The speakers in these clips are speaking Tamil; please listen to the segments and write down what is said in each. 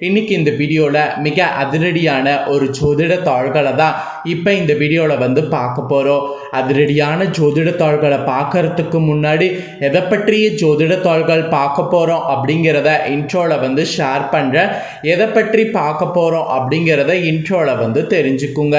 இன்னைக்கு இந்த வீடியோவில் மிக அதிரடியான ஒரு ஜோதிட தாள்களை தான் இப்போ இந்த வீடியோவில் வந்து பார்க்க போகிறோம் அதிரடியான ஜோதிட தாள்களை பார்க்கறதுக்கு முன்னாடி எதை பற்றிய ஜோதிட தாள்கள் பார்க்க போகிறோம் அப்படிங்கிறத இன்ட்ரோவில் வந்து ஷேர் பண்ணுறேன் எதை பற்றி பார்க்க போகிறோம் அப்படிங்கிறத இன்ட்ரோவில் வந்து தெரிஞ்சுக்குங்க.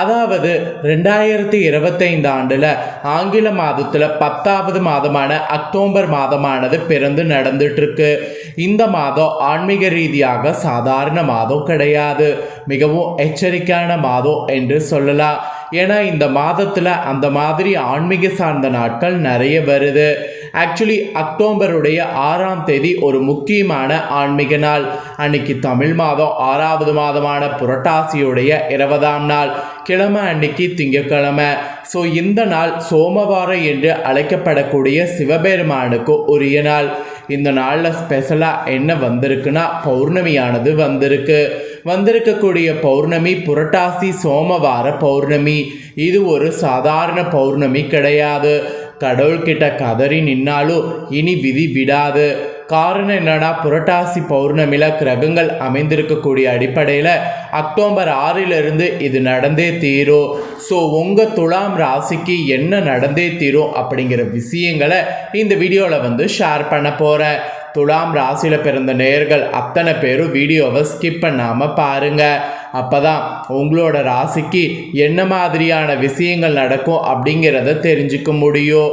அதாவது ரெண்டாயிரத்தி இருபத்தைந்து ஆண்டில் ஆங்கில மாதத்தில் பத்தாவது மாதமான அக்டோபர் மாதமானது பிறந்து நடந்துட்டுருக்கு. இந்த மாதம் ஆன்மீக ரீதியாக சாதாரண மாதம் கிடையாது. மிகவும் எச்சரிக்கையான மாதம் என்று சொல்லலாம். ஏன்னா இந்த மாதத்தில் அந்த மாதிரி ஆன்மீக சார்ந்த நாட்கள் நிறைய வருது. ஆக்சுவலி அக்டோபருடைய ஆறாம் தேதி ஒரு முக்கியமான ஆன்மீக நாள். அன்னைக்கு தமிழ் மாதம் ஆறாவது மாதமான புரட்டாசியுடைய இருபதாம் நாள். கிழமை அன்னைக்கு திங்கக்கிழமை ஸோ இந்த நாள் சோமவாரம் என்று அழைக்கப்படக்கூடிய சிவபெருமானுக்கு உரிய நாள். இந்த நாளில் ஸ்பெஷலாக என்ன வந்திருக்குன்னா பௌர்ணமியானது வந்திருக்கு. வந்திருக்கக்கூடிய பௌர்ணமி புரட்டாசி சோமவார பௌர்ணமி. இது ஒரு சாதாரண பௌர்ணமி கிடையாது. கடவுள்கிட்ட கதறி நின்னாலும் இனி விதி விடாது. காரணம் என்னன்னா புரட்டாசி பௌர்ணமியில் கிரகங்கள் அமைந்திருக்கக்கூடிய அடிப்படையில் அக்டோபர் ஆறிலிருந்து இது நடந்தே தீரும் ஸோ உங்கள் துலாம் ராசிக்கு என்ன நடந்தே தீரும் அப்படிங்கிற விஷயங்களை இந்த வீடியோவில் வந்து ஷேர் பண்ண போகிறேன் துலாம் ராசியில் பிறந்த நேர்கள் அத்தனை பேரும் வீடியோவை ஸ்கிப் பண்ணாமல் பாருங்கள் அப்போ தான் உங்களோட ராசிக்கு என்ன மாதிரியான விஷயங்கள் நடக்கும் அப்படிங்கிறத தெரிஞ்சுக்க முடியும்.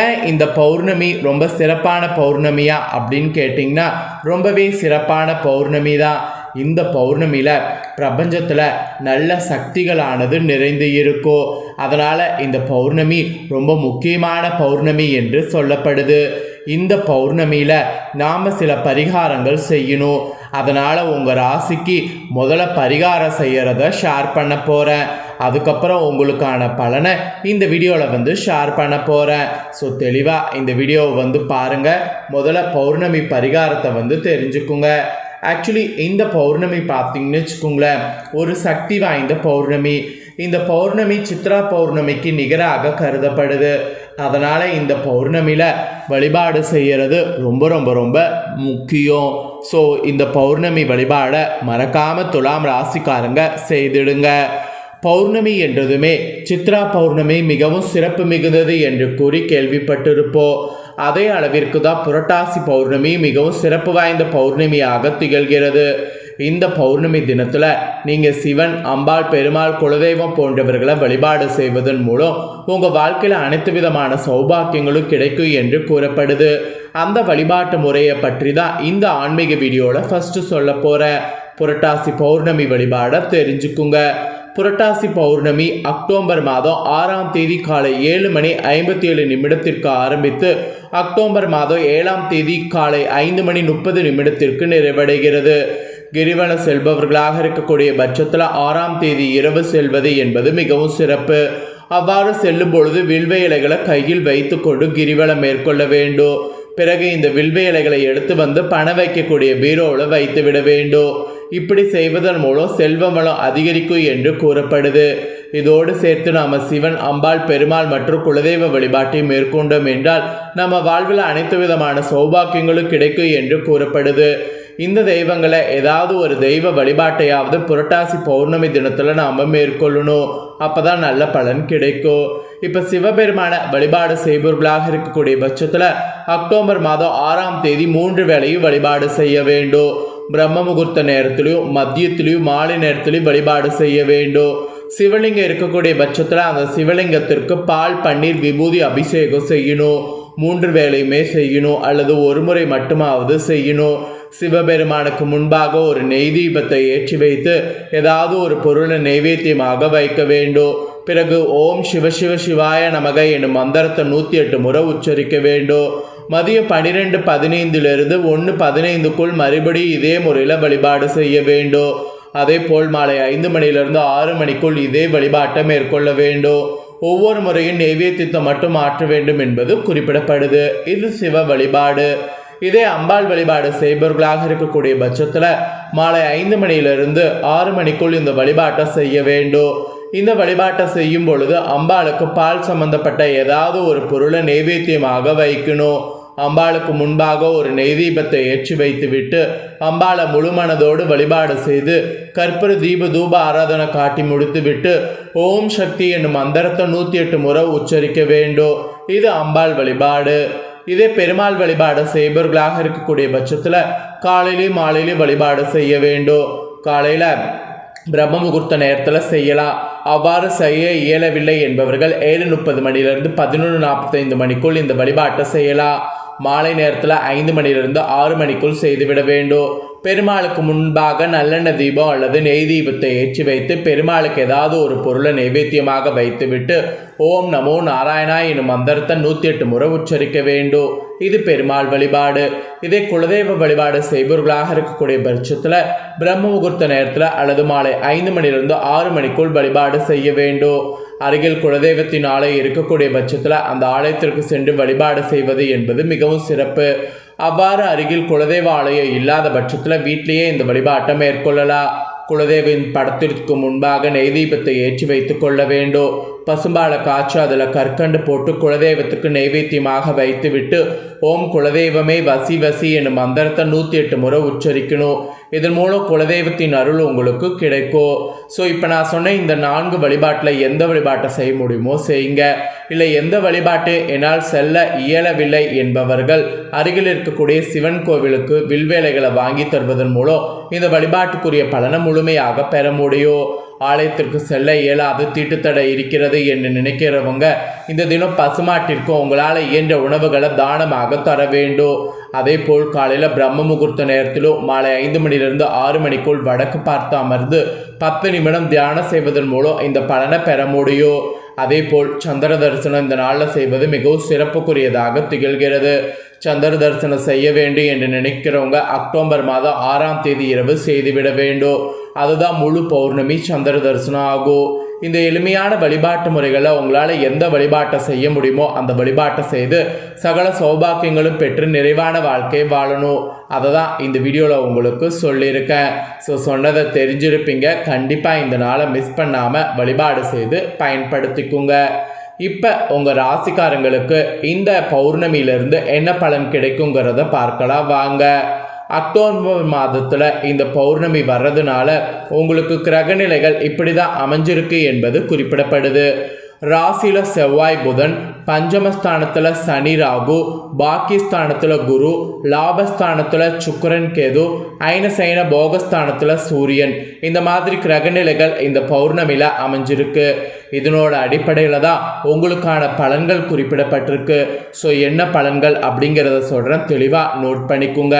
ஏன் இந்த பௌர்ணமி ரொம்ப சிறப்பான பௌர்ணமியா அப்படின்னு கேட்டிங்கன்னா ரொம்பவே சிறப்பான பௌர்ணமி தான். இந்த பௌர்ணமியில் பிரபஞ்சத்தில் நல்ல சக்திகளானது நிறைந்து இருக்கும். அதனால் இந்த பௌர்ணமி ரொம்ப முக்கியமான பௌர்ணமி என்று சொல்லப்படுது. இந்த பௌர்ணமியில் நாம் சில பரிகாரங்கள் செய்யணும். அதனால் உங்கள் ராசிக்கு முதல்ல பரிகாரம் செய்கிறத ஷேர் பண்ண போகிறேன் அதுக்கப்புறம் உங்களுக்கான பலனை இந்த வீடியோவில் வந்து ஷேர் பண்ண போகிறேன் ஸோ தெளிவாக இந்த வீடியோவை வந்து பாருங்கள் முதல்ல பௌர்ணமி பரிகாரத்தை வந்து தெரிஞ்சுக்குங்க. ஆக்சுவலி இந்த பௌர்ணமி பார்த்தீங்கன்னு வச்சுக்கோங்களேன் ஒரு சக்தி வாய்ந்த பௌர்ணமி. இந்த பௌர்ணமி சித்ரா பௌர்ணமிக்கு நிகராக கருதப்படுது. அதனால் இந்த பௌர்ணமியில் வழிபாடு செய்கிறது ரொம்ப ரொம்ப ரொம்ப முக்கியம். ஸோ இந்த பௌர்ணமி வழிபாடை மறக்காமல் துலாம் ராசிக்காரங்க செய்திடுங்க. பௌர்ணமி என்றதுமே சித்ரா பௌர்ணமி மிகவும் சிறப்பு மிகுந்தது என்று கூறி கேள்விப்பட்டிருப்போம். அதே அளவிற்கு தான் புரட்டாசி பௌர்ணமி மிகவும் சிறப்பு வாய்ந்த பௌர்ணமியாக திகழ்கிறது. இந்த பௌர்ணமி தினத்தில் நீங்கள் சிவன் அம்பாள் பெருமாள் குலதெய்வம் போன்றவர்களை வழிபாடு செய்வதன் மூலம் உங்கள் வாழ்க்கையில் அனைத்து விதமான சௌபாக்கியங்களும் கிடைக்கும் என்று கூறப்படுது. அந்த வழிபாட்டு முறையை பற்றி தான் இந்த ஆன்மீக வீடியோவில் ஃபஸ்ட்டு சொல்ல போகிறேன் புரட்டாசி பௌர்ணமி வழிபாடை தெரிஞ்சுக்குங்க. புரட்டாசி பௌர்ணமி அக்டோபர் மாதம் ஆறாம் தேதி காலை ஏழு மணி ஐம்பத்தி ஏழு நிமிடத்திற்கு ஆரம்பித்து அக்டோபர் மாதம் ஏழாம் தேதி காலை ஐந்து மணி முப்பது நிமிடத்திற்கு நிறைவடைகிறது. கிரிவலம் செல்பவர்களாக இருக்கக்கூடிய பட்சத்தில் ஆறாம் தேதி இரவு செல்வது என்பது மிகவும் சிறப்பு. அவ்வாறு செல்லும் பொழுது வில்வ இலைகளை கையில் வைத்துக்கொண்டு கிரிவலம் மேற்கொள்ள வேண்டும். பிறகு இந்த வில்வ இலைகளை எடுத்து வந்து பணம் வைக்கக்கூடிய பீரோவில் வைத்து விட வேண்டும். இப்படி செய்வதன் மூலம் செல்வ வளம் அதிகரிக்கும் என்று கூறப்படுது. இதோடு சேர்த்து நாம் சிவன் அம்பாள் பெருமாள் மற்றும் குலதெய்வ வழிபாட்டை மேற்கொண்டோம் என்றால் நம்ம வாழ்வில் அனைத்து விதமான சௌபாக்கியங்களும் கிடைக்கும் என்று கூறப்படுது. இந்த தெய்வங்களை ஏதாவது ஒரு தெய்வ வழிபாட்டையாவது புரட்டாசி பௌர்ணமி தினத்தில் நாம் மேற்கொள்ளணும். அப்போ தான் நல்ல பலன் கிடைக்கும். இப்போ சிவபெருமான வழிபாடு செய்பவர்களாக இருக்கக்கூடிய பட்சத்தில் அக்டோபர் மாதம் ஆறாம் தேதி மூன்று வேளையும் வழிபாடு செய்ய வேண்டும். பிரம்ம முகூர்த்த நேரத்திலையும் மதியத்திலையும் மாலை நேரத்திலையும் வழிபாடு செய்ய வேண்டும். சிவலிங்கம் இருக்கக்கூடிய பட்சத்தில் அந்த சிவலிங்கத்திற்கு பால் பன்னீர் விபூதி அபிஷேகம் செய்யணும். மூன்று வேளையுமே செய்யணும். அல்லது ஒரு முறை மட்டுமாவது செய்யணும். சிவபெருமானுக்கு முன்பாக ஒரு நெய் தீபத்தை ஏற்றி வைத்து ஏதாவது ஒரு பொருளை நைவேத்தியமாக வைக்க வேண்டும். பிறகு ஓம் சிவ சிவ சிவாய நமக எனும் மந்திரத்தை நூற்றி எட்டு முறை உச்சரிக்க வேண்டும். மதியம் பன்னிரெண்டு பதினைந்திலிருந்து ஒன்று பதினைந்துக்குள் மறுபடியும் இதே முறையில் வழிபாடு செய்ய வேண்டும். அதே போல் மாலை ஐந்து மணியிலிருந்து ஆறு மணிக்குள் இதே வழிபாட்டை மேற்கொள்ள வேண்டும். ஒவ்வொரு முறையும் நெய்வேத்தியத்தை மட்டும் மாற்ற வேண்டும் என்பது குறிப்பிடப்படுது. இது சிவ வழிபாடு. இதே அம்பாள் வழிபாடு செய்பவர்களாக இருக்கக்கூடிய பட்சத்தில் மாலை ஐந்து மணியிலிருந்து ஆறு மணிக்குள் இந்த வழிபாட்டை செய்ய வேண்டும். இந்த வழிபாட்டை செய்யும் பொழுது அம்பாளுக்கு பால் சம்பந்தப்பட்ட ஏதாவது ஒரு பொருளை நைவேத்தியமாக வைக்கணும். அம்பாளுக்கு முன்பாக ஒரு நெய் தீபத்தை ஏற்றி வைத்துவிட்டு அம்பாளை முழுமனதோடு வழிபாடு செய்து கற்பூர தீப தூப ஆராதனை காட்டி முடித்துவிட்டு ஓம் சக்தி என்னும் மந்திரத்தை நூற்றி எட்டு முறை உச்சரிக்க வேண்டும். இது அம்பாள் வழிபாடு. இதே பெருமாள் வழிபாடு செய்பவர்களாக இருக்கக்கூடிய பட்சத்தில் காலையிலையும் மாலையிலையும் வழிபாடு செய்ய வேண்டும். காலையில் பிரம்ம முகூர்த்த நேரத்தில் செய்யலாம். அவ்வாறு செய்ய இயலவில்லை என்பவர்கள் ஏழு முப்பது மணிலிருந்து பதினொன்று நாற்பத்தைந்து மணிக்குள் இந்த வழிபாட்டை செய்யலாம். மாலை நேரத்தில் ஐந்து மணிலிருந்து ஆறு மணிக்குள் செய்துவிட வேண்டும். பெருமாளுக்கு முன்பாக நல்லெண்ண தீபம் அல்லது நெய் தீபத்தை ஏற்றி வைத்து பெருமாளுக்கு ஏதாவது ஒரு பொருளை நைவேத்தியமாக வைத்துவிட்டு ஓம் நமோ நாராயணா எனும் மந்திரத்தை நூற்றி எட்டு முறை உச்சரிக்க வேண்டும். இது பெருமாள் வழிபாடு. இதே குலதெய்வ வழிபாடு செய்பவர்களாக இருக்கக்கூடிய பட்சத்தில் பிரம்ம முகூர்த்த நேரத்தில் அல்லது மாலை ஐந்து மணிலிருந்து ஆறு மணிக்குள் வழிபாடு செய்ய வேண்டும். அருகில் குலதெய்வத்தின் ஆலயம் இருக்கக்கூடிய பட்சத்தில் அந்த ஆலயத்திற்கு சென்று வழிபாடு செய்வது என்பது மிகவும் சிறப்பு. அவ்வாறு அருகில் குலதெய்வ ஆலயம் இல்லாத பட்சத்தில் வீட்டிலேயே இந்த வழிபாட்டை மேற்கொள்ளலாம் குலதெய்வின் படத்திற்கு முன்பாக நெய்தீபத்தை ஏற்றி வைத்து கொள்ள வேண்டும். பசும்பாலை காய்ச்சி அதில் கற்கண்டு போட்டு குலதெய்வத்துக்கு நைவேத்தியமாக வைத்துவிட்டு ஓம் குலதெய்வமே வசி வசி என்னும் மந்திரத்தை நூற்றி எட்டு முறை உச்சரிக்கணும். இதன் மூலம் குலதெய்வத்தின் அருள் உங்களுக்கு கிடைக்கும் ஸோ இப்போ நான் சொன்ன இந்த நான்கு வழிபாட்டில் எந்த வழிபாட்டை செய்ய முடியுமோ செய்யுங்க. இல்லை எந்த வழிபாட்டு என்னால் செல்ல இயலவில்லை என்பவர்கள் அருகில் இருக்கக்கூடிய சிவன் கோவிலுக்கு வில்வேலைகளை வாங்கி தருவதன் மூலம் இந்த வழிபாட்டுக்குரிய பலனை முழுமையாக பெற முடியும். ஆலயத்திற்கு செல்ல இயலாது தீட்டுத்தடை இருக்கிறது என்று நினைக்கிறவங்க இந்த தினம் பசுமாட்டிற்கு உங்களால் இயன்ற உணவுகளை தானமாக தர வேண்டும். அதே போல் காலையில் பிரம்ம முகூர்த்த நேரத்திலும் மாலை ஐந்து மணிலிருந்து ஆறு மணிக்குள் வடக்கு பார்த்து அமர்ந்து பத்து நிமிடம் தியானம் செய்வதன் மூலம் இந்த பலனை பெற முடியும். அதே போல் சந்திர தரிசனம் இந்த நாளில் செய்வது மிகவும் சிறப்புக்குரியதாக திகழ்கிறது. சந்திர தரிசனம் செய்ய வேண்டும் என்று நினைக்கிறவங்க அக்டோபர் மாதம் ஆறாம் தேதி இரவு செய்துவிட வேண்டும். அதுதான் முழு பௌர்ணமி சந்திர தரிசனம் ஆகும். இந்த எளிமையான வழிபாட்டு முறைகளை உங்களால் எந்த வழிபாட்டை செய்ய முடியுமோ அந்த வழிபாட்டை செய்து சகல சௌபாக்கியங்களும் பெற்று நிறைவான வாழ்க்கையை வாழணும். அதை தான் இந்த வீடியோவில் உங்களுக்கு சொல்லியிருக்கேன். ஸோ சொன்னதை தெரிஞ்சிருப்பீங்க. கண்டிப்பாக இந்த நாளை மிஸ் பண்ணாமல் வழிபாடு செய்து பயன்படுத்திக்குங்க. இப்போ உங்கள் ராசிக்காரங்களுக்கு இந்த பௌர்ணமியிலிருந்து என்ன பலன் கிடைக்குங்கிறத பார்க்கலாம். வாங்க. அக்டோபர் மாதத்தில் இந்த பௌர்ணமி வர்றதுனால உங்களுக்கு கிரகநிலைகள் இப்படி தான் அமைஞ்சிருக்கு என்பது குறிப்பிடப்படுது. ராசியில் செவ்வாய் புதன் பஞ்சமஸ்தானத்தில் சனி ராகு பாக்கிஸ்தானத்தில் குரு லாபஸ்தானத்தில் சுக்கரன் கேது ஐனசைன போகஸ்தானத்தில் சூரியன். இந்த மாதிரி கிரகநிலைகள் இந்த பௌர்ணமியில் அமைஞ்சிருக்கு. இதனோட அடிப்படையில் தான் உங்களுக்கான பலன்கள் குறிப்பிடப்பட்டிருக்கு. ஸோ என்ன பலன்கள் அப்படிங்கிறத சொல்கிறேன் தெளிவாக நோட் பண்ணிக்கோங்க.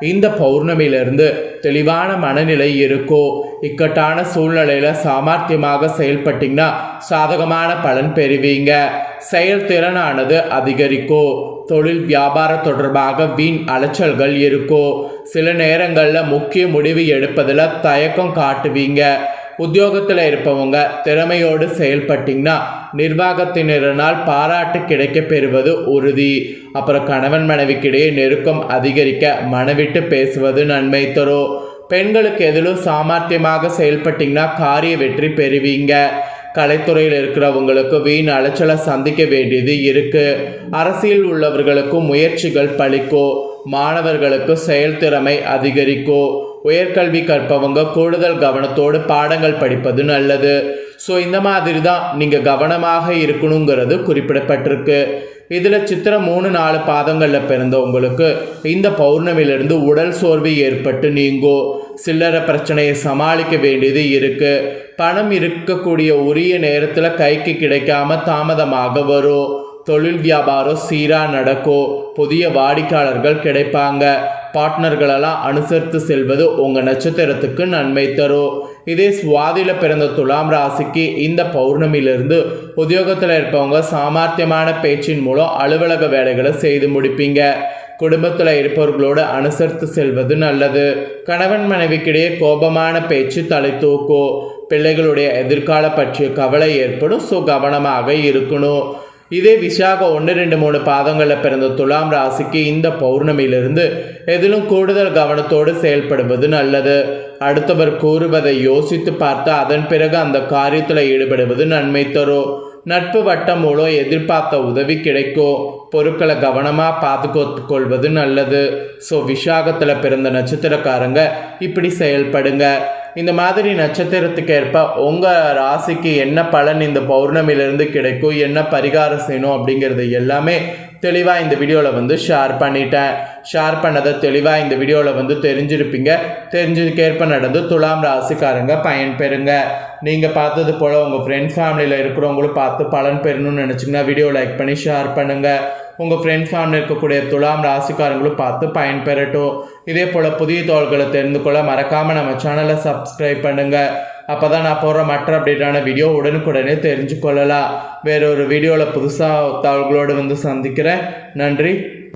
இந்த பௌர்ணமியிலிருந்து தெளிவான மனநிலை இருக்கோ. இக்கட்டான சூழ்நிலையில் சாமர்த்தியமாக செயல்பட்டிங்கன்னா சாதகமான பலன் பெறுவீங்க. செயல்திறனானது அதிகரிக்கும் தொழில் வியாபார தொடர்பாக வீண் அலைச்சல்கள் இருக்கும் சில நேரங்களில் முக்கிய முடிவு எடுப்பதில் தயக்கம் காட்டுவீங்க. உத்தியோகத்தில் இருப்பவங்க திறமையோடு செயல்பட்டிங்கன்னா நிர்வாகத்தினரினால் பாராட்டு கிடைக்க பெறுவது உறுதி. அப்புறம் கணவன் மனைவிக்கிடையே நெருக்கம் அதிகரிக்க மனவிட்டு பேசுவது நன்மை தரும் பெண்களுக்கு எதிலும் சாமர்த்தியமாக செயல்பட்டிங்கன்னா காரிய வெற்றி பெறுவீங்க. கலைத்துறையில் இருக்கிறவங்களுக்கு வீண் அலைச்சலை சந்திக்க வேண்டியது இருக்குது அரசியல் உள்ளவர்களுக்கும் முயற்சிகள் பலிக்கும் மாணவர்களுக்கு செயல்திறமை அதிகரிக்கும் உயர்கல்வி கற்பவங்க கூடுதல் கவனத்தோடு பாடங்கள் படிப்பது நல்லது. ஸோ இந்த மாதிரி தான் நீங்கள் கவனமாக இருக்கணுங்கிறது குறிப்பிடப்பட்டிருக்கு. இதில் சித்திரம் மூணு நாலு பாதங்களில் பிறந்தவங்களுக்கு இந்த பௌர்ணமியிலிருந்து உடல் சோர்வு ஏற்பட்டு நீங்கும் சில்லறை பிரச்சனையை சமாளிக்க வேண்டியது இருக்குது பணம் இருக்கக்கூடிய உரிய நேரத்தில் கைக்கு கிடைக்காம தாமதமாக வரும். தொழில் வியாபாரம் சீராக நடக்கும் புதிய வாடிக்கையாளர்கள் கிடைப்பாங்க. பார்ட்னர்களெல்லாம் அனுசரித்து செல்வது உங்கள் நட்சத்திரத்துக்கு நன்மை தரும். இதே சுவாதியில் பிறந்த துலாம் ராசிக்கு இந்த பௌர்ணமியிலிருந்து உத்தியோகத்தில் இருப்பவங்க சாமர்த்தியமான பேச்சின் மூலம் அலுவலக வேலைகளை செய்து முடிப்பீங்க. குடும்பத்தில் இருப்பவர்களோடு அனுசரித்து செல்வது நல்லது. கணவன் மனைவிக்கிடையே கோபமான பேச்சு தலை தூக்கும் பிள்ளைகளுடைய எதிர்கால பற்றிய கவலை ஏற்படும் ஸோ கவனமாக இருக்கணும். இதே விசாக ஒன்று ரெண்டு மூணு பாதங்களில் பிறந்த துலாம் ராசிக்கு இந்த பௌர்ணமியிலிருந்து எதிலும் கூடுதல் கவனத்தோடு செயல்படுவது நல்லது. அடுத்தவர் கூறுவதை யோசித்து பார்த்து அதன் பிறகு அந்த காரியத்தில் ஈடுபடுவது நன்மை தரும். நட்பு வட்டம் மூலம் எதிர்பார்த்த உதவி கிடைக்கும். பொருட்களை கவனமாக பாதுகாத்து கொள்வது நல்லது. ஸோ விஷாகத்தில் பிறந்த நட்சத்திரக்காரங்க இப்படி செயல்படுங்க. இந்த மாதிரி நட்சத்திரத்துக்கு ஏற்ப உங்கள் ராசிக்கு என்ன பலன் இந்த பௌர்ணமியிலிருந்து கிடைக்கும்? என்ன பரிகாரம் செய்யணும்? அப்படிங்கிறது எல்லாமே தெளிவாக இந்த வீடியோவில் வந்து ஷேர் பண்ணிட்டேன். ஷேர் பண்ணதை தெளிவாக இந்த வீடியோவில் வந்து தெரிஞ்சிருப்பீங்க. தெரிஞ்சதுக்கேற்ப நடந்து துலாம் ராசிக்காரங்க பயன் பெறுங்க. நீங்கள் பார்த்தது போல் உங்கள் ஃப்ரெண்ட்ஸ் ஃபேமிலியில் இருக்கிறவங்களும் பார்த்து பலன் பெறணும்னு நினச்சிங்கன்னா வீடியோ லைக் பண்ணி ஷேர் பண்ணுங்கள் உங்கள் ஃப்ரெண்ட்ஸ் ஃபேமிலி இருக்கக்கூடிய துலாம் ராசிக்காரங்களும் பார்த்து பயன்பெறட்டும். இதே போல் புதிய தோள்களை தெரிந்து கொள்ள மறக்காமல் நம்ம சேனலை சப்ஸ்கிரைப் பண்ணுங்கள் அப்போ தான் நான் போடுற மற்ற அப்டேட்டான வீடியோ உடனுக்குடனே தெரிஞ்சு கொள்ளலாம். வேற ஒரு வீடியோவில் புதுசாக தாள்களோடு வந்து சந்திக்கிறேன். நன்றி.